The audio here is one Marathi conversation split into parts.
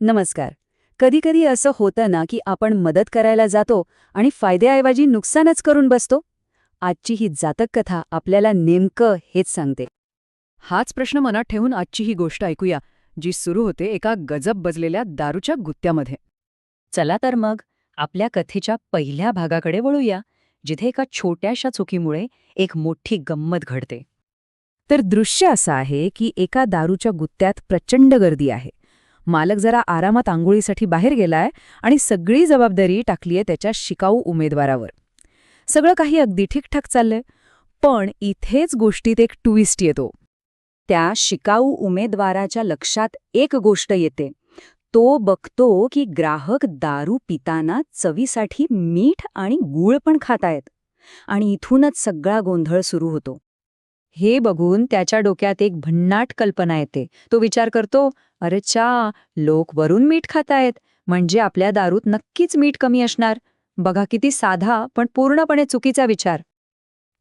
नमस्कार. कधीकधी असं होतं ना की आपण मदत करायला जातो आणि फायद्याऐवजी नुकसानच करून बसतो? आजची ही जातक कथा आपल्याला नेमकं हेच सांगते. हाच प्रश्न मनात ठेवून आजची ही गोष्ट ऐकूया जी सुरू होते एका गजब बजलेल्या दारूच्या गुत्त्यामध्ये. चला तर मग आपल्या कथेच्या पहिल्या भागाकडे वळूया जिथे एका छोट्याशा चुकीमुळे एक मोठी गंमत घडते. तर दृश्य असं आहे की एका दारूच्या गुत्त्यात प्रचंड गर्दी आहे. मालक जरा आरामात आंघोळीसाठी बाहेर गेलाय आणि सगळी जबाबदारी टाकलीये त्याच्या शिकाऊ उमेदवारावर. सगळं काही अगदी ठीकठाक चाललंय पण इथेच गोष्टीत एक ट्विस्ट येतो. त्या शिकाऊ उमेदवाराच्या लक्षात एक गोष्ट येते. तो बघतो की ग्राहक दारू पिताना चवीसाठी मीठ आणि गूळ पण खातायत. आणि इथूनच सगळा गोंधळ सुरू होतो. हे बघून त्याच्या डोक्यात एक भन्नाट कल्पना येते. तो विचार करतो अरे चा लोक वरून मीठ खातायत. म्हणजे आपल्या दारूत नक्कीच मीठ कमी असणार. बघा किती साधा पण पूर्णपणे चुकीचा विचार.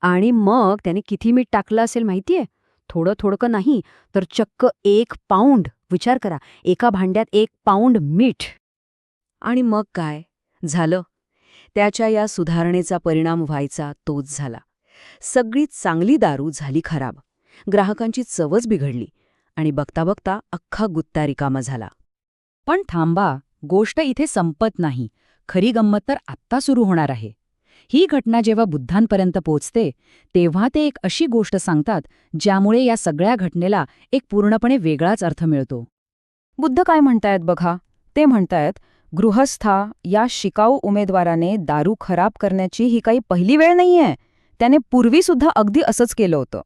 आणि मग त्याने किती मीठ टाकलं असेल माहितीये? थोडं थोडकं नाही तर चक्क एक पाऊंड. विचार करा एका भांड्यात एक पाऊंड मीठ. आणि मग काय? झालं. त्याच्या या सुधारणेचा परिणाम व्हायचा तोच झाला. सगळी चांगली दारू झाली खराब. ग्राहकांची चवच बिघडली आणि बघता बघता अख्खा गुत्ता रिकामा झाला. पण थांबा गोष्ट इथे संपत नाही. खरी गंमत तर आत्ता सुरू होणार आहे. ही घटना जेव्हा बुद्धांपर्यंत पोचते तेव्हा ते एक अशी गोष्ट सांगतात ज्यामुळे या सगळ्या घटनेला एक पूर्णपणे वेगळाच अर्थ मिळतो. बुद्ध काय म्हणतायत बघा? ते म्हणतायत गृहस्था या शिकाऊ उमेदवाराने दारू खराब करण्याची ही काही पहिली वेळ नाहीये. त्याने पूर्वीसुद्धा अगदी असंच केलं होतं.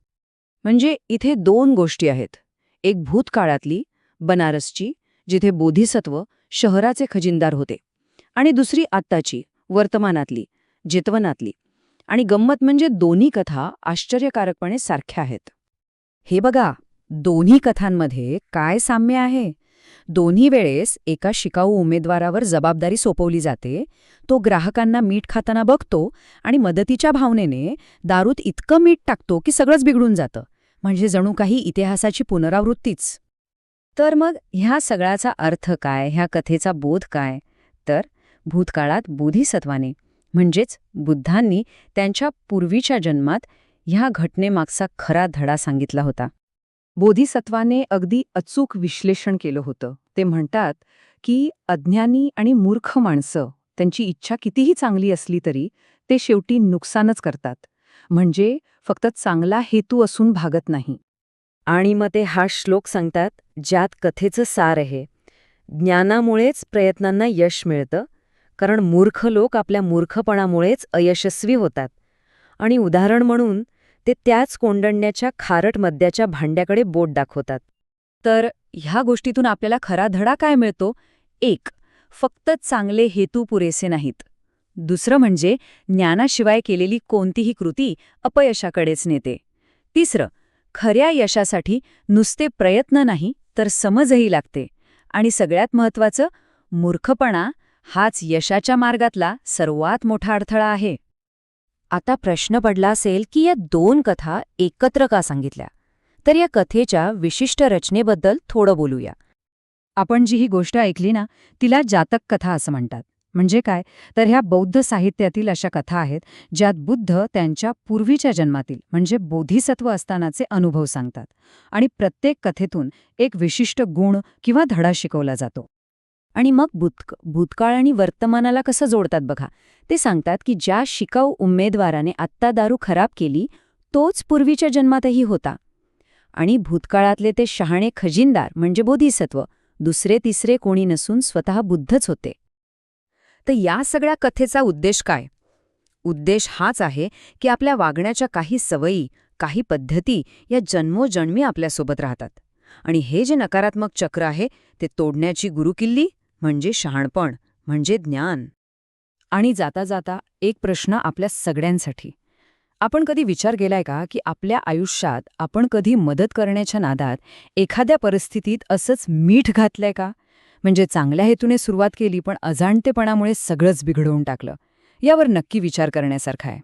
म्हणजे इथे दोन गोष्टी आहेत. एक भूतकाळातली बनारसची जिथे बोधिसत्व शहराचे खजिनदार होते. आणि दुसरी आत्ताची वर्तमानातली जितवनातली. आणि गंमत म्हणजे दोन्ही कथा आश्चर्यकारकपणे सारख्या आहेत. हे बघा दोन्ही कथांमध्ये काय साम्य आहे? दोन्ही वेळेस एका शिकाऊ उमेदवारावर जबाबदारी सोपवली जाते. तो ग्राहकांना मीठ खाताना बघतो आणि मदतीच्या भावनेने दारूत इतकं मीठ टाकतो की सगळंच बिघडून जातं. म्हणजे जणू काही इतिहासाची पुनरावृत्तीच. तर मग ह्या सगळ्याचा अर्थ काय? ह्या कथेचा बोध काय? तर भूतकाळात बोधिसत्वाने म्हणजेच बुद्धांनी त्यांच्या पूर्वीच्या जन्मात ह्या घटनेमागचा खरा धडा सांगितला होता. बोधिसत्वाने अगदी अचूक विश्लेषण केलं होतं. ते म्हणतात की अज्ञानी आणि मूर्ख माणसं त्यांची इच्छा कितीही चांगली असली तरी ते शेवटी नुकसानच करतात. म्हणजे फक्त चांगला हेतू असून भागत नाही. आणि मग ते हा श्लोक सांगतात ज्यात कथेचं सार आहे. ज्ञानामुळेच प्रयत्नांना यश मिळतं कारण मूर्ख लोक आपल्या मूर्खपणामुळेच अयशस्वी होतात. आणि उदाहरण म्हणून ते त्याच कोंडण्याच्या खारट मद्याच्या भांड्याकडे बोट दाखवतात. तर ह्या गोष्टीतून आपल्याला खरा धडा काय मिळतो? एक फक्त चांगले हेतू पुरेसे नाहीत. दुसरं म्हणजे ज्ञानाशिवाय केलेली कोणतीही कृती अपयशाकडेच नेते. तिसरं खऱ्या यशासाठी नुसते प्रयत्न नाही तर समजही लागते. आणि सगळ्यात महत्वाचं मूर्खपणा हाच यशाच्या मार्गातला सर्वात मोठा अडथळा आहे. आता प्रश्न पडला असेल की या दोन कथा एकत्र का सांगितल्या? तर या कथेच्या विशिष्ट रचनेबद्दल थोडं बोलूया. आपण जी ही गोष्ट ऐकली ना तिला जातक कथा असं म्हणतात. म्हणजे काय? तर ह्या बौद्ध साहित्यातील अशा कथा आहेत ज्यात बुद्ध त्यांच्या पूर्वीच्या जन्मातील म्हणजे बोधिसत्व असतानाचे अनुभव सांगतात. आणि प्रत्येक कथेतून एक विशिष्ट गुण किंवा धडा शिकवला जातो. आणि मग भूतक भूतकाळ आणि वर्तमानाला कसं जोडतात बघा. ते सांगतात की ज्या शिकाऊ उमेदवाराने आत्ता दारू खराब केली तोच पूर्वीच्या जन्मातही होता. आणि भूतकाळातले ते शहाणे खजिनदार म्हणजे बोधिसत्व दुसरे तिसरे कोणी नसून स्वतः बुद्धच होते. तर या सगळ्या कथेचा उद्देश काय? उद्देश हाच आहे की आपल्या वागण्याच्या काही सवयी काही पद्धती या जन्मोजन्मी आपल्यासोबत राहतात. आणि हे जे नकारात्मक चक्र आहे ते तोडण्याची गुरुकिल्ली? म्हणजे शहाणपण म्हणजे ज्ञान. आणि जाता जाता एक प्रश्न आपल्या सगळ्यांसाठी. आपण कधी विचार केलाय का की आपल्या आयुष्यात आपण कधी मदत करण्याच्या नादात एखाद्या परिस्थितीत असंच मीठ घातलंय का? म्हणजे चांगल्या हेतूने सुरुवात केली पण अजाणतेपणामुळे सगळंच बिघडवून टाकलं. यावर नक्की विचार करण्यासारखा आहे.